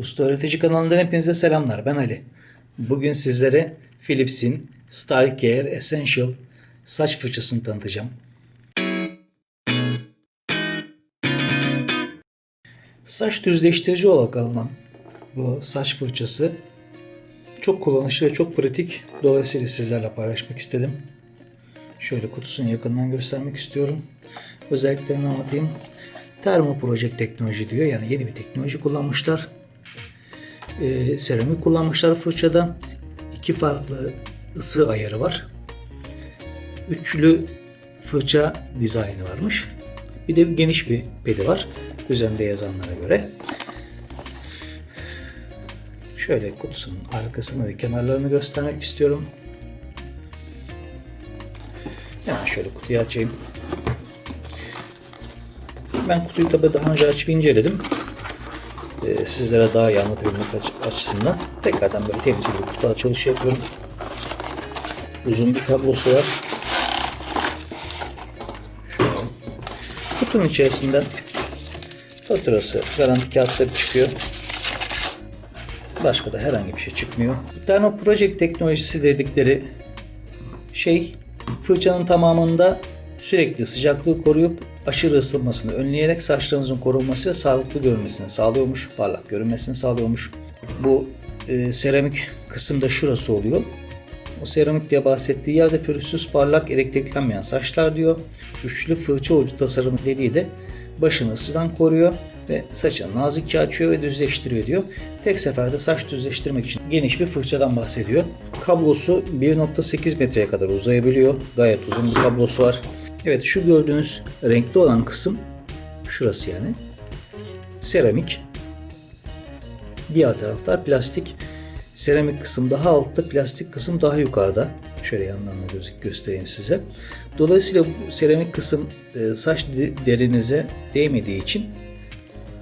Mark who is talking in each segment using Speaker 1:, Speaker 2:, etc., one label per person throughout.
Speaker 1: Usta Öğretici kanalından hepinize selamlar. Ben Ali. Bugün sizlere Philips'in Style Care Essential saç fırçasını tanıtacağım. Saç düzleştirici olarak alınan bu saç fırçası çok kullanışlı ve çok pratik. Dolayısıyla sizlerle paylaşmak istedim. Şöyle kutusunu yakından göstermek istiyorum. Özelliklerini anlatayım. Thermo Project teknoloji diyor. Yani yeni bir teknoloji kullanmışlar. Ee, seramik kullanmışlar fırçada. İki farklı ısı ayarı var. Üçlü fırça dizaynı varmış. Bir de geniş bir pedi var. Üzerinde yazanlara göre. Şöyle kutusunun arkasını ve kenarlarını göstermek istiyorum. Hemen şöyle kutuyu açayım. Ben kutuyu tabi daha önce açıp inceledim. Ee, sizlere daha iyi anlatabilmek aç- açısından tekrardan böyle temiz bir kutu açılışı yapıyorum. Uzun bir kablosu var. Kutunun içerisinden faturası, garanti kağıtları çıkıyor. Başka da herhangi bir şey çıkmıyor. Thermo Project teknolojisi dedikleri şey fırçanın tamamında sürekli sıcaklığı koruyup aşırı ısınmasını önleyerek saçlarınızın korunması ve sağlıklı görünmesini sağlıyormuş. Parlak görünmesini sağlıyormuş. Bu e, seramik kısımda şurası oluyor. O seramik diye bahsettiği yerde pürüzsüz parlak elektriklenmeyen saçlar diyor. Üçlü fırça ucu tasarımı dediği de başını ısıdan koruyor ve saçını nazikçe açıyor ve düzleştiriyor diyor. Tek seferde saç düzleştirmek için geniş bir fırçadan bahsediyor. Kablosu 1.8 metreye kadar uzayabiliyor. Gayet uzun bir kablosu var. Evet şu gördüğünüz renkli olan kısım şurası yani. Seramik. Diğer taraflar plastik. Seramik kısım daha altta, plastik kısım daha yukarıda. Şöyle yandan da gözük göstereyim size. Dolayısıyla bu seramik kısım e, saç de- derinize değmediği için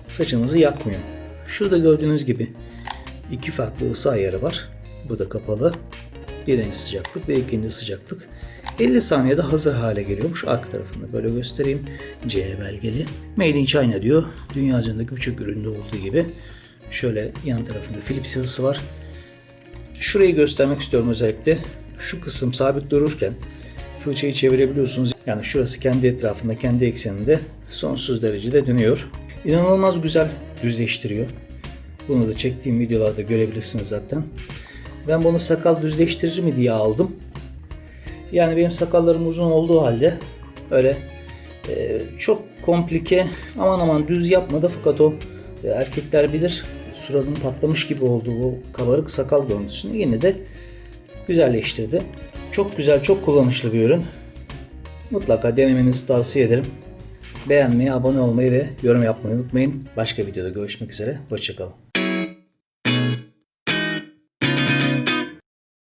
Speaker 1: saçınızı yakmıyor. Şurada gördüğünüz gibi iki farklı ısı ayarı var. Bu da kapalı. Birinci sıcaklık ve ikinci sıcaklık. 50 saniyede hazır hale geliyormuş. Arka tarafında böyle göstereyim. C belgeli. Made in China diyor. Dünya üzerindeki birçok üründe olduğu gibi. Şöyle yan tarafında Philips yazısı var. Şurayı göstermek istiyorum özellikle. Şu kısım sabit dururken fırçayı çevirebiliyorsunuz. Yani şurası kendi etrafında, kendi ekseninde sonsuz derecede dönüyor. İnanılmaz güzel düzleştiriyor. Bunu da çektiğim videolarda görebilirsiniz zaten. Ben bunu sakal düzleştirici mi diye aldım. Yani benim sakallarım uzun olduğu halde öyle e, çok komplike aman aman düz yapmadı fakat o e, erkekler bilir suratın patlamış gibi olduğu o kabarık sakal görüntüsünü yine de güzelleştirdi. Çok güzel, çok kullanışlı bir ürün. Mutlaka denemenizi tavsiye ederim. Beğenmeyi, abone olmayı ve yorum yapmayı unutmayın. Başka videoda görüşmek üzere. Hoşçakalın.